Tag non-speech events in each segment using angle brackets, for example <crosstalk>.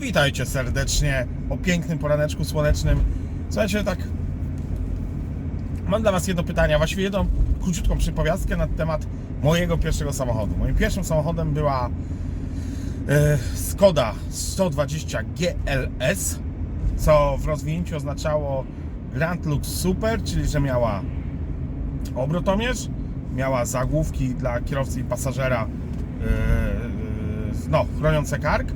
Witajcie serdecznie o pięknym poraneczku słonecznym. Słuchajcie, tak. Mam dla Was jedno pytanie, właściwie jedną króciutką przypowiastkę na temat mojego pierwszego samochodu. Moim pierwszym samochodem była e, Skoda 120 GLS, co w rozwinięciu oznaczało Grand Lux Super, czyli że miała obrotomierz, miała zagłówki dla kierowcy i pasażera, yy, yy, no, chroniące kark.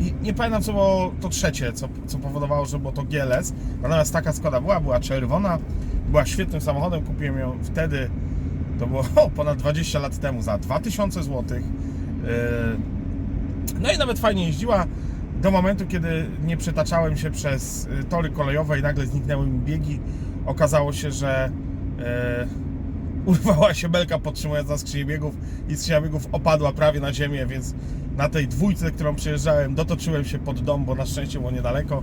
I nie pamiętam, co było to trzecie, co, co powodowało, że było to GLS. Natomiast taka Skoda była, była czerwona, była świetnym samochodem. Kupiłem ją wtedy, to było <laughs> o, ponad 20 lat temu, za 2000 zł. Yy, no i nawet fajnie jeździła do momentu, kiedy nie przetaczałem się przez y, tory kolejowe i nagle zniknęły mi biegi. Okazało się, że e, urwała się belka podtrzymująca skrzynię biegów i skrzynia biegów opadła prawie na ziemię, więc na tej dwójce, którą przejeżdżałem, dotoczyłem się pod dom, bo na szczęście było niedaleko.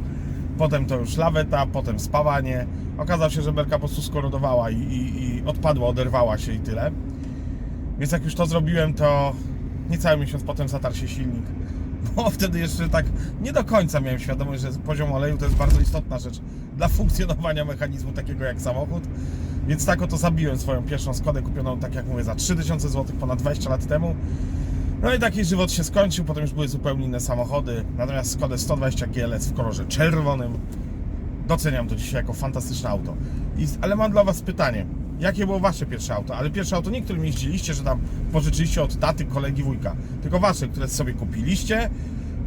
Potem to już laweta, potem spawanie. Okazało się, że belka po prostu skorodowała i, i, i odpadła, oderwała się i tyle. Więc jak już to zrobiłem, to niecały miesiąc potem zatarł się silnik. <laughs> Bo wtedy jeszcze tak nie do końca miałem świadomość, że poziom oleju to jest bardzo istotna rzecz dla funkcjonowania mechanizmu takiego jak samochód. Więc tak oto zabiłem swoją pierwszą Skodę kupioną, tak jak mówię, za 3000 zł ponad 20 lat temu. No i taki żywot się skończył, potem już były zupełnie inne samochody. Natomiast Skodę 120 GLS w kolorze czerwonym doceniam to dzisiaj jako fantastyczne auto. I, ale mam dla Was pytanie. Jakie było Wasze pierwsze auto? Ale pierwsze auto nie, którym jeździliście, że tam pożyczyliście od taty, kolegi, wujka. Tylko Wasze, które sobie kupiliście,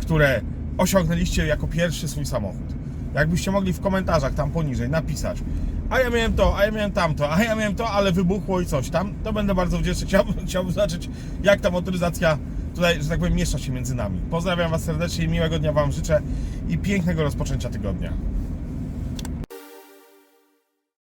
które osiągnęliście jako pierwszy swój samochód. Jakbyście mogli w komentarzach tam poniżej napisać a ja miałem to, a ja miałem tamto, a ja miałem to, ale wybuchło i coś tam, to będę bardzo wdzięczny. <laughs> Chciałbym, chciałbym zobaczyć, jak ta motoryzacja tutaj, że tak powiem, miesza się między nami. Pozdrawiam Was serdecznie i miłego dnia Wam życzę i pięknego rozpoczęcia tygodnia.